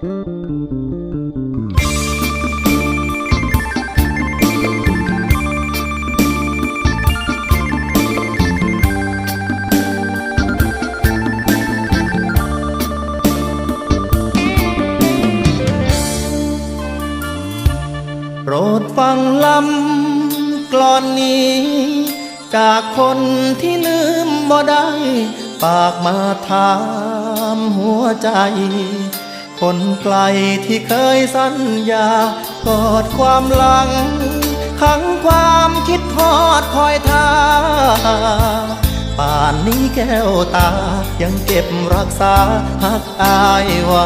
โปรดฟังลำกลอนนี้ จากคนที่ลืมบ่ได้ ปากมาถามหัวใจ คนไกลที่เคยสัญญากอดความหลังขังความคิดทอดคอยท่าป่านนี้แก้วตายังเก็บรักษาหักอายไว้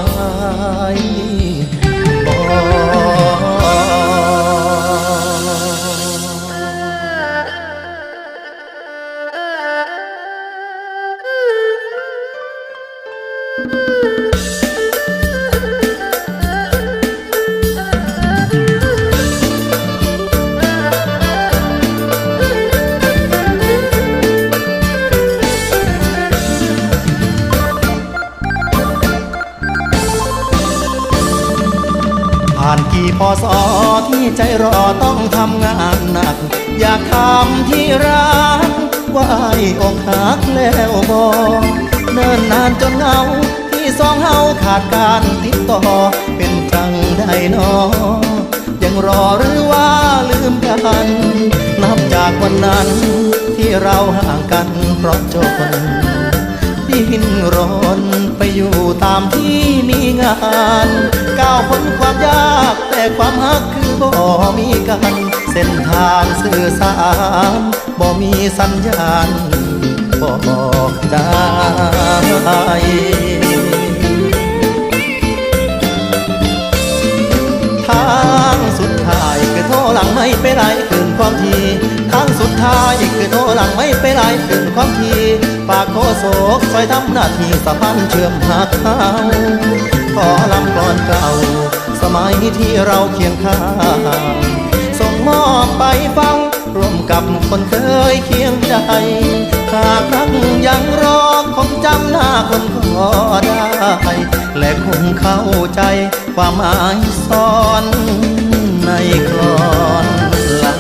พอสอที่ใจรอต้องทำงานหนัก อยากทำที่รักว่าไอ้อกหักแล้วบอกเนิ่นนานจนเหงาที่สองเฮาขาดการติดต่อ เป็นจังได้นอยังรอหรือว่าลืมกัน นับจากวันนั้นที่เราห่างกันเพราะจนดิ้นรนไปอยู่ตามที่มีงาน ก้าวพ้นความยาก ความฮักคือบ่มีกันเส้นทางสื่อสารบ่มีสัญญาณบอกได้ทางสุดท้ายคือโทรหลังไม่ไปไรคืนความทีทางสุดท้ายคือโทรหลังไม่ไปไรคืนความทีฝากโคโศกซอยทำหน้าที่สะพานเชื่อมหาเขาขอลำกลอนเก่า สมัยที่เราเคียงข้างส่งมอบไปฟังร่วมกับคนเคยเคียงใจ หากรักยังรอคงจำหน้าคนก็ได้ และคงเข้าใจความหมายซ่อนในกลอนลำ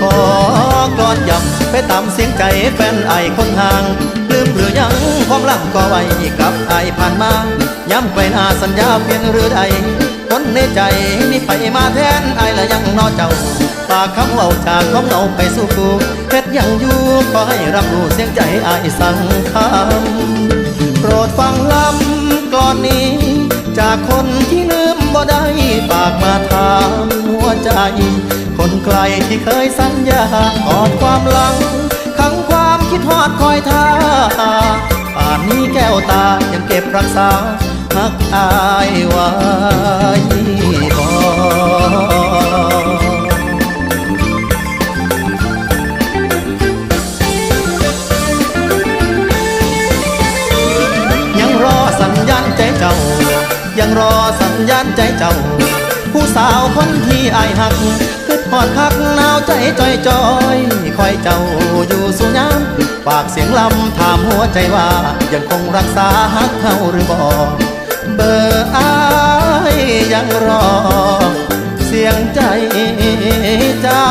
ขอกลอนย้ำไปตามเสียงใจแฟนไอคนห่าง ยังความลังก็ไว้กับไอผ่านมาย้ำไปหน้าสัญญาเพียงหรือใดคนในใจนี่ไปมาแทนไอและยังนอเจ้าฝากคำเว่าจากของเราไปสู่กูเพชรยังอยู่ขอให้รับรู้เสียงใจไอสั่งคำโปรดฟังลำกลอนนี้ จากคนที่ลืมบ่ได้ฝากมาถามหัวใจ คนไกลที่เคยสัญญากอดความหลังามคิดคอยท่าป่านนี้แก้วตายังเก็บรักษาหักอายไว้บ่ยังรอสัญญาณใจเจ้า ยังรอสัญญาณใจเจ้า ผู้สาวคนที่อายหัก หอดคักหนาวใจจอยจอยคอยเจ้าอยู่สุญามฝากเสียงลำถามหัวใจว่า ยังคงรักษาหักเขาหรือบ่เบอร์อายยังรอ เสียงใจเจ้า